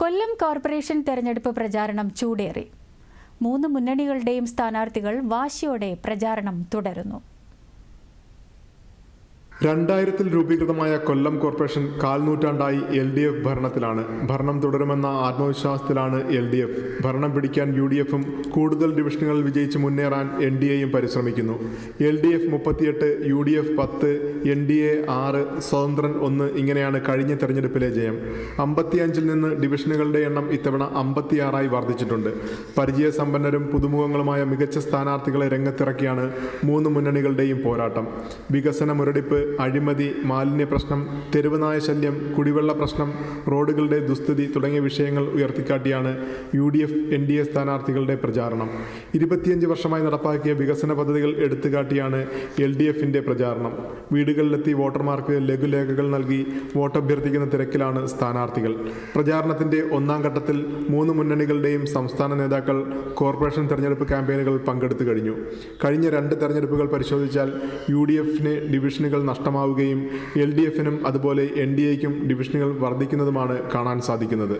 കൊല്ലം corporation തെരഞ്ഞെടുപ്പ് പ്രചാരണം ചൂടേറി. മൂന്ന് മുന്നണികളുടെയും സ്ഥാനാർത്ഥികൾ വാശിയോടെ പ്രചാരണം തുടരുന്നു. രണ്ടായിരത്തിൽ രൂപീകൃതമായ കൊല്ലം കോർപ്പറേഷൻ കാൽനൂറ്റാണ്ടായി എൽ ഡി എഫ് ഭരണത്തിലാണ്. ഭരണം തുടരുമെന്ന ആത്മവിശ്വാസത്തിലാണ് എൽ ഡി എഫ്. ഭരണം പിടിക്കാൻ യു ഡി എഫും കൂടുതൽ ഡിവിഷനുകളിൽ വിജയിച്ച് മുന്നേറാൻ എൻ ഡി എയും പരിശ്രമിക്കുന്നു. എൽ ഡി എഫ് മുപ്പത്തിയെട്ട് യു ഡി എഫ് പത്ത് എൻ ഡി എ ആറ് സ്വതന്ത്രൻ ഒന്ന് ഇങ്ങനെയാണ് കഴിഞ്ഞ തെരഞ്ഞെടുപ്പിലെ ജയം. അമ്പത്തിയഞ്ചിൽ നിന്ന് ഡിവിഷനുകളുടെ എണ്ണം ഇത്തവണ അമ്പത്തിയാറായി വർദ്ധിച്ചിട്ടുണ്ട്. പരിചയസമ്പന്നരും പുതുമുഖങ്ങളുമായ മികച്ച സ്ഥാനാർത്ഥികളെ രംഗത്തിറക്കിയാണ് മൂന്ന് മുന്നണികളുടെയും പോരാട്ടം. വികസന മുരടിപ്പ് അഴിമതി മാലിന്യ പ്രശ്നം തെരുവുനായ ശല്യം കുടിവെള്ള പ്രശ്നം റോഡുകളുടെ ദുസ്ഥിതി തുടങ്ങിയ വിഷയങ്ങൾ ഉയർത്തിക്കാട്ടിയാണ് U D F N D A സ്ഥാനാർത്ഥികളുടെ പ്രചാരണം. ഇരുപത്തിയഞ്ച് വർഷമായി നടപ്പാക്കിയ വികസന പദ്ധതികൾ എടുത്തുകാട്ടിയാണ് എൽ ഡി എഫിന്റെ പ്രചാരണം. വീടുകളിലെത്തി വോട്ടർമാർക്ക് ലഘുലേഖകൾ നൽകി വോട്ടഭ്യർത്ഥിക്കുന്ന തിരക്കിലാണ് സ്ഥാനാർത്ഥികൾ. പ്രചാരണത്തിന്റെ ഒന്നാം ഘട്ടത്തിൽ മൂന്ന് മുന്നണികളുടെയും സംസ്ഥാന നേതാക്കൾ കോർപ്പറേഷൻ തെരഞ്ഞെടുപ്പ് ക്യാമ്പയിനുകൾ പങ്കെടുത്തു കഴിഞ്ഞു. കഴിഞ്ഞ രണ്ട് തെരഞ്ഞെടുപ്പുകൾ പരിശോധിച്ചാൽ യു ഡി എഫിന് ഡിവിഷനുകൾ നഷ്ടമാവുകയും എൽ ഡി എഫിനും അതുപോലെ എൻ ഡി എക്കും ഡിവിഷനുകൾ വർദ്ധിക്കുന്നതുമാണ് കാണാൻ സാധിക്കുന്നത്.